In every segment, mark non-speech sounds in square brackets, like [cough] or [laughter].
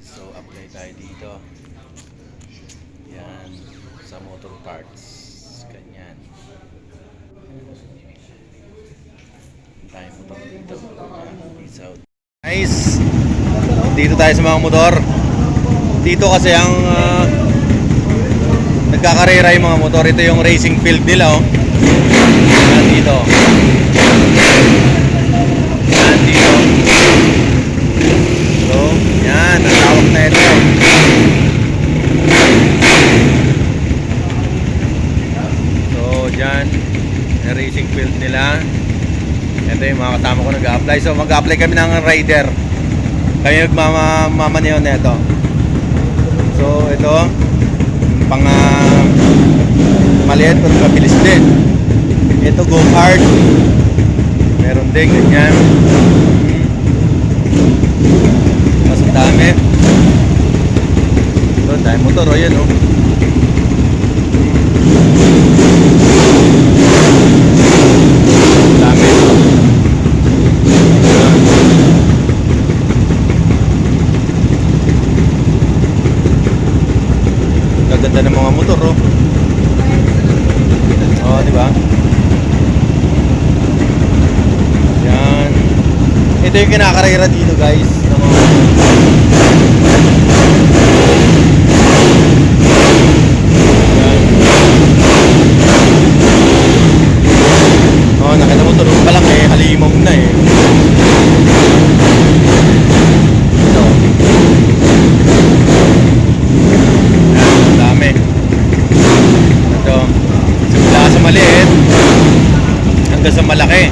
So, apply tayo dito. Yan. Sa motor parts. Ganyan. Tayo motor dito. Peace out. Guys, dito tayo sa mga motor. Dito kasi ang ah, nagkakarera yung mga motor. Ito yung racing field nila, oh. Yan dito. Yan dito. So, yan. Ang tawag na ito. So, dyan. Yung racing field nila. Ito yung mga kasama ko nag-apply. So, mag-apply kami ng rider. Kami nagmamaneho na ito. So, ito. Pang uh, maliit pero mabilis din. Ito go-kart. Meron din ganyan. Mas dami. Ito, dahil motor. O yan o. Dami. Gaganda ng mga motor, oh. Oh, di ba? Yan. Ito yung kinakarera dito, guys. Yan. Oh, nakita mo tulog pa lang eh. Halimaw na eh. Ito. Yan, ang dami. Ito. Simula sa maliit hanggang sa malaki.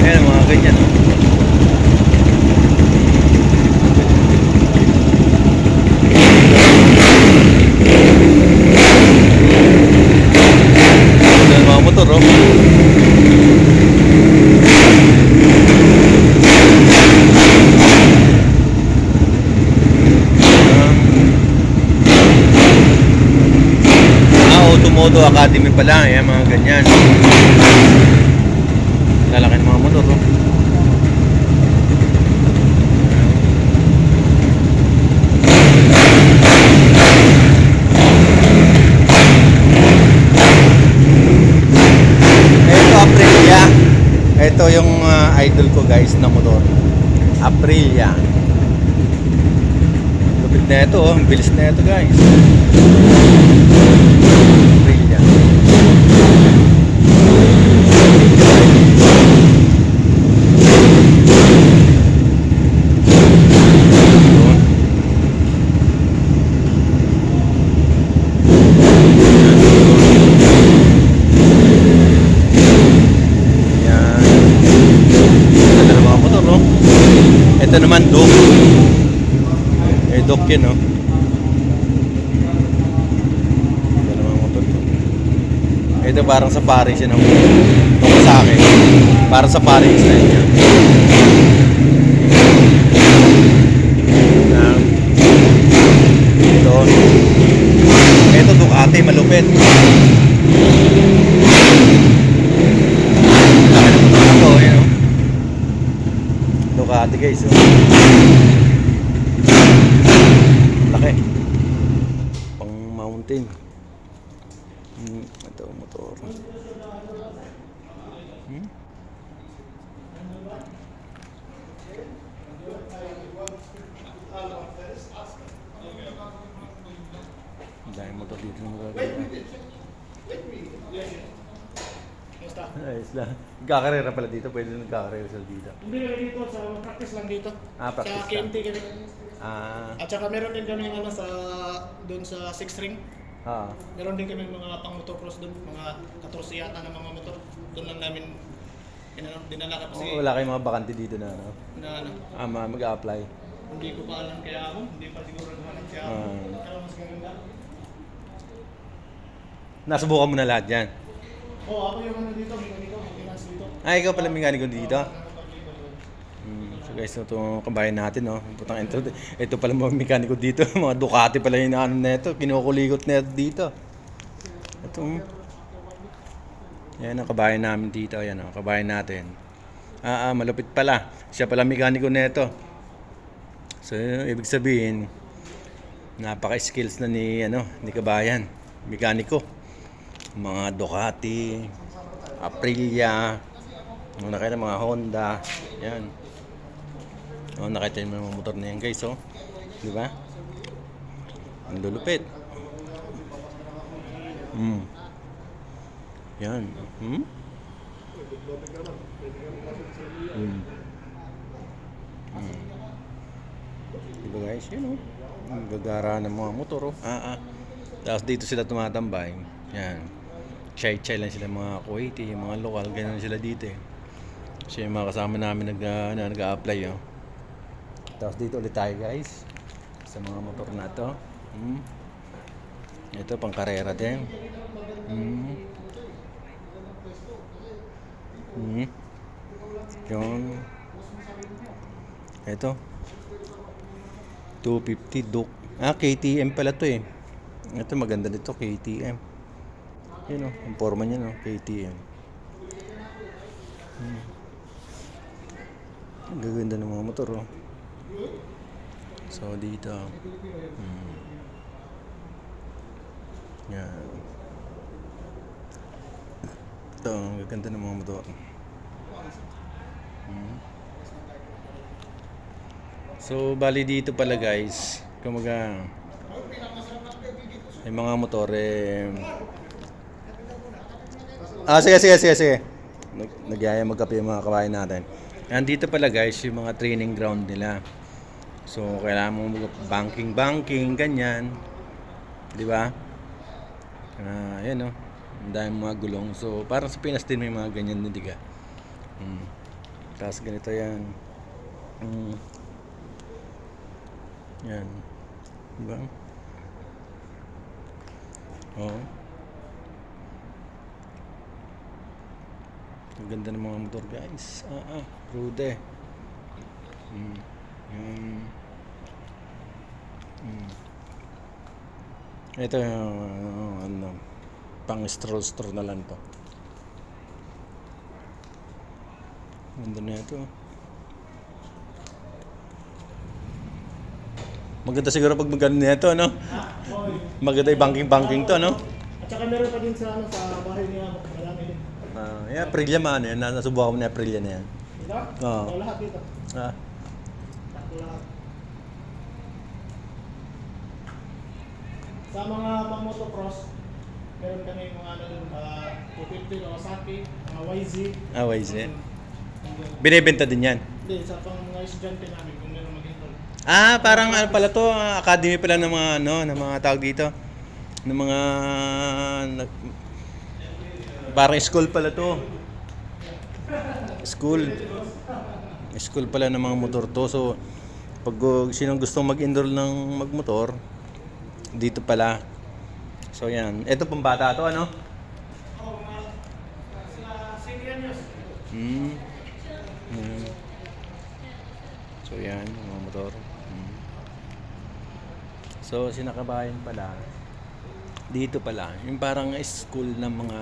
Ayan, mga ganyan. Oh. Ito yung mga motor, oh. Ah, Automoto Academy pala. Ayan, mga ganyan. Lalaki ng mga motor, oh. Ito, yung ah, idol ko guys na motor. Aprilia. Lupit na ito, oh. Ang bilis na ito guys. Ito naman, Duke. Eh, Duke yun, no? Ganda ng mga motor. no? Ito parang sa Paris yun, ang tungkol sa akin. Parang sa Paris niya. Yan. Ito. Ito, Ducati, malupit. Laki ng motor na to, yun, no? Ducati, guys, oh. Laki. Pang mountain. Hmm, ito, motor. Hmm? Daming motor dito na magaganda. Ayos lang. Nagkakarera pala dito. Pwede nagkakarera sila dito. Hindi kami dito sa practice lang dito. Ah, practice sa KMT kami. Ah, At saka meron din kami ano sa doon sa six ring. ah. Meron din kami mga pang motocross doon, mga 14 yata na mga motor. Doon lang namin inano, dinala ka kasi Oh, wala kayong mga bakante dito na ano. na ano, Ah, ma- mag-a-apply. hindi ko pa alam kaya ako, hindi pa siguro naman kaya ako. Ah. Pero mas maganda. Nasubukan mo na lahat yan. Oh, ako yung ano dito, mekaniko, maintenance dito. Ah, ikaw pala mekaniko dito. Hmm. So guys, ito ang kabayan natin, no? Putang ito. Ito pala mga mekaniko dito. [laughs] mga Ducati pala yung ano na ito. Kinukulikot na ito dito. Ito. mm. Yan ang kabayan namin dito. Yan ang kabayan natin. Ah, ah, malupit pala. Siya pala mekaniko na ito. So, ibig sabihin, napaka-skills na ni, ano, ni Kabayan, mekaniko. Mga Ducati, Aprilia, mga nakita mga Honda, yan. Oh, nakita yung mga motor na yan guys, oh. Di ba? Ang lulupit. Hmm. Yan. Hmm? Hmm. Hmm. Diba guys, yun oh. Ang gagara ng mga motor oh. Ah, ah. Tapos dito sila tumatambay. Yan. Chai-chai lang sila mga Kuwaiti, mga lokal, ganyan sila dito eh. Kasi yung mga kasama namin nag, uh, na, nag-a-apply oh. Tapos dito ulit tayo guys. Sa mga motor na to. Hmm. Ito pang karera din. Hmm. Hmm. Yun. Ito. 250 Duke. Ah, KTM pala to eh. Ito maganda dito, KTM. Yun oh, ang forma niya no, KTM. Hmm. Gaganda ng mga motor oh. So dito. Hmm. Yan. Ito, ang gaganda ng mga motor. Hmm. So, bali dito pala guys, kumaga, yung mga motor eh, Ah, sige, sige, sige, sige. Nag nagyaya magkape yung mga kabayan natin. Nandito pala guys, yung mga training ground nila. So, kailangan mo banking, banking, ganyan. Di ba? Ah, yan oh. Ang mga gulong. So, parang sa Pinas din may mga ganyan din, diga. Hmm. Tapos ganito yan. Hmm. Yan. Diba? Oo. Ang ganda ng mga motor guys. Ah, ah. Rude. Hmm. Yan. Hmm. Ito yung uh, ano, pang stroll stroll na lang to. Ganda na ito. Maganda siguro pag maganda na ito, no? Maganda yung banking-banking to, no? At saka meron pa din sa, ano, sa bahay niya, marami din. Ah, yeah, Aprilia man, yan. Nasubukan ko na Aprilia na yan. Diba? Oo. So, lahat dito. Ah, lahat. Sa mga pang motocross, meron kami mga ano ah, 250 Kawasaki, mga YZ. ah, YZ. Binibenta din yan. Hindi, sa pang mga estudyante namin kung meron mag-enroll. Ah, parang ano pala to, ah, academy pala ng mga ano, ng mga tawag dito. Ng mga nag- parang school pala to. School. School pala ng mga motor to. So pag uh, sinong gustong mag-enroll ng magmotor, dito pala. So yan. Ito pang bata to, ano? Oo, mga sila senior news. Hmm. Hmm. So yan, mga motor. Hmm. So sinakabayan pala. Dito pala, yung parang school ng mga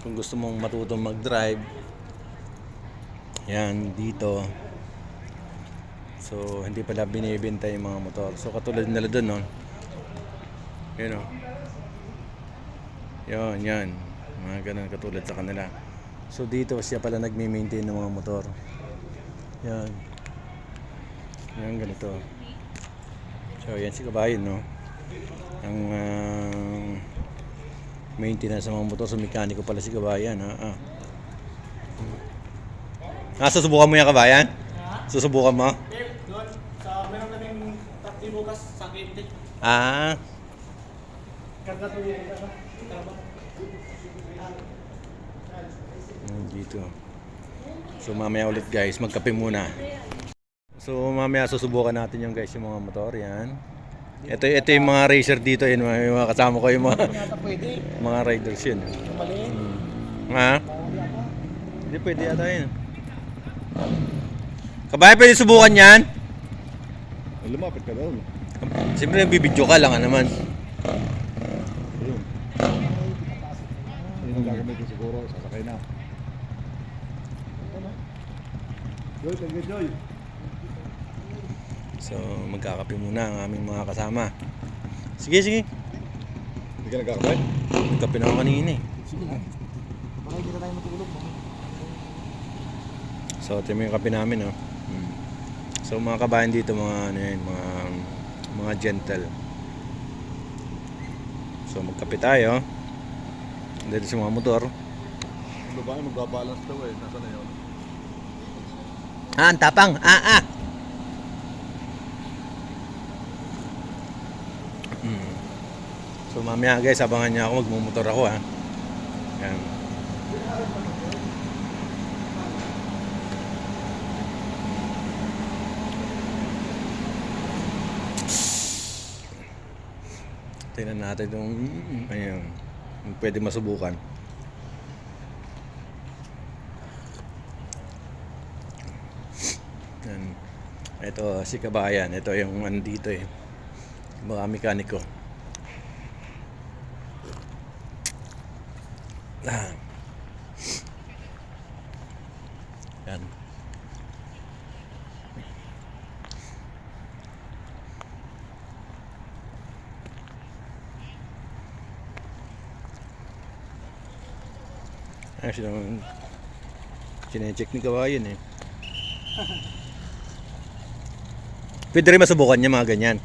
kung gusto mong matutong mag-drive. Yan, dito. So, hindi pala binibenta yung mga motor. So, katulad nila doon, no? Yun, no? Yun, yan. Mga ganun katulad sa kanila. So, dito siya pala nagme-maintain ng mga motor. Yan. Yan, ganito. So, yan si Kabayan, no? Ang ah, maintenance ng mga motor. So, mekaniko pala si Kabayan, ha? Ah. Ah, susubukan mo yan, Kabayan? Susubukan mo? Sa meron kaming takti bukas sa Kintik. Ah, ano, karga. Mm, dito. So mamaya ulit guys, magkape muna. So mamaya susubukan natin yung guys yung mga motor yan. Ito ito yung mga racer dito yun, mga, yung mga kasama ko yung mga mga riders yun. Mali. Mm. Ha? Hindi pwede yata yun. Kabaya pwede subukan yan? Lumapit ka daw. Siyempre bibidyo ka lang naman. Ayun. Yun ang gagamitin siguro. Sasakay na. So, magkakape muna ang aming mga kasama. Sige, sige. Hindi ka nagkakabay? Magkape na ako kanina eh. Sige na. Baka hindi na tayo matulog. So, ito yung kape namin, oh. So, mga kabayan dito, mga ano yan, mga, mga gentle. So, magkape tayo. Dito sa mga motor. Ang babae magbabalance daw eh. Nasaan na yun? Ah, ang tapang. Ah, ah. Mm. So, mamaya guys, abangan niya ako. Magmumotor ako, ha. Yan. Tingnan natin itong, ayun, kung pwede masubukan. Yan. Ito si Kabayan. Ito yung andito eh. Mga mekaniko. Ah. Yan. Actually, chinecheck ni Kabayan eh. [laughs] Pwede rin masubukan niya mga ganyan.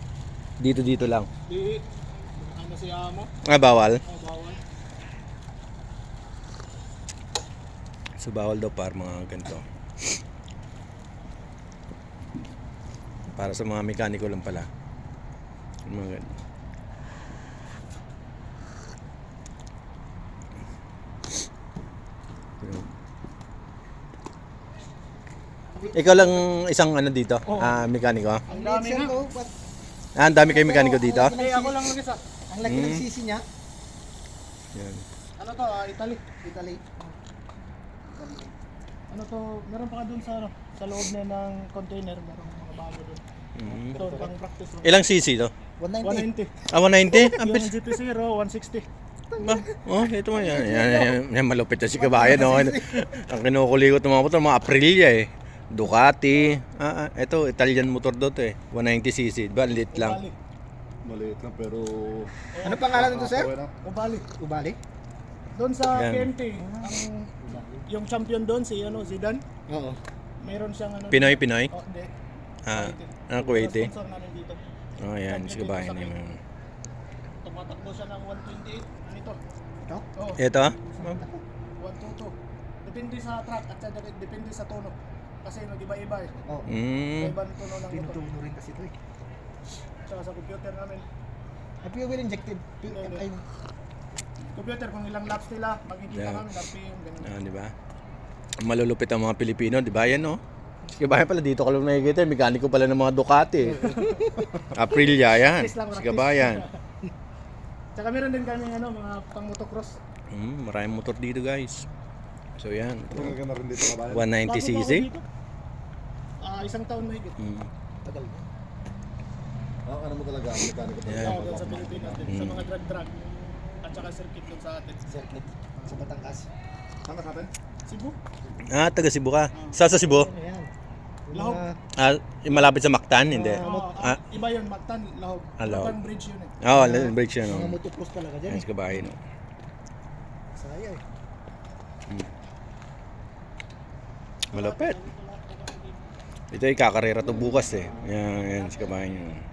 Dito dito lang. Di, ano si Amo? Ah, bawal. Oh, bawal. So bawal daw para mga ganito. Para sa mga mekaniko lang pala. Mga ganito. Ikaw lang isang ano dito, Oo. ah mekaniko. Ang dami nga. Ah, ang dami kayo mekaniko dito. Hindi, ako lang mag-isa. Ang laki ng Mm. sisi niya. Yan. Ano to? ah, Italy. Italy. Ano to? Meron pa ka dun sa ano? Sa loob na ng container. Meron mga bago dun. Mhm. Ito, pang practice. room. Ilang cc to? 190. 190. Ah, 190? Ang Yung bilis. GP0, 160. Ba? Oh, ito mo yan. Yan, yan, yan, malupit na si Kabayan. No? Ang kinukulikot ng mga motor, mga Aprilia eh. Ducati. Ah, ah, ito, Italian motor daw to eh. 190cc. Diba? Lit lang. Maliit lang pero... Ano pangalan nito, sir? Ubali. Ubali? Doon sa Yan. Ang yung champion doon si ano Zidane, Oo. mayroon siyang ano Pinoy, Pinoy. Oh, hindi. Ah, ah, Kuwaiti. Sponsor namin dito. Oh, yan. Si Kabayan. Yan. Tumatakbo siya ng 128. Ano ito? Ito? Oh, Ito ah. 122. Depende sa track at depende sa tono. Kasi nag-iba-iba eh. Oo. Mm. Iba-ibang tono ng motor. Tinutuno rin kasi ito eh. Tsaka sa computer namin. Ay, fuel injected. Fu- Hindi. Ay, Computer kung ilang laps nila, makikita Yeah. namin RPM ganun. Ah, di ba? Malulupit ang mga Pilipino, di ba? Yan, no? Si Kabayan pala, dito ka lang nakikita. Mekaniko pala ng mga Ducati. eh. [laughs] Aprilia, yan. Practice lang, Si practice. Kabayan. Tsaka meron din kami ano, mga pang motocross. Mm, maraming motor dito, guys. So, yan. Tumingin ka na rin dito kabayan. 190cc. Bago ba ako dito? Ah, isang taon mahigit. Mm. tagal na. Ah, ano mo talaga? Ang mekaniko talaga. Yeah. Oo, doon sa Pilipinas din. Sa Mm. mga drag-drag. At saka circuit doon sa atin. Circuit. Sa Batangas. Saan ka sa atin? Cebu. Ah, taga Cebu ka. Sa sa Cebu? Ayan. Yung Lahog. mga- Ah, yung malapit sa Mactan? Hindi. Oo, Ah. ah, iba yun, Mactan, Lahog. Ah, Lahog. Mactan Bridge yun eh. Oo, oh, bridge yan. Mga Oh. motocross talaga dyan Yan eh. si Kabayan. oh. Saya eh. Malapit. Ito ay kakarera to bukas eh. Yan, yan si Kabayan yun.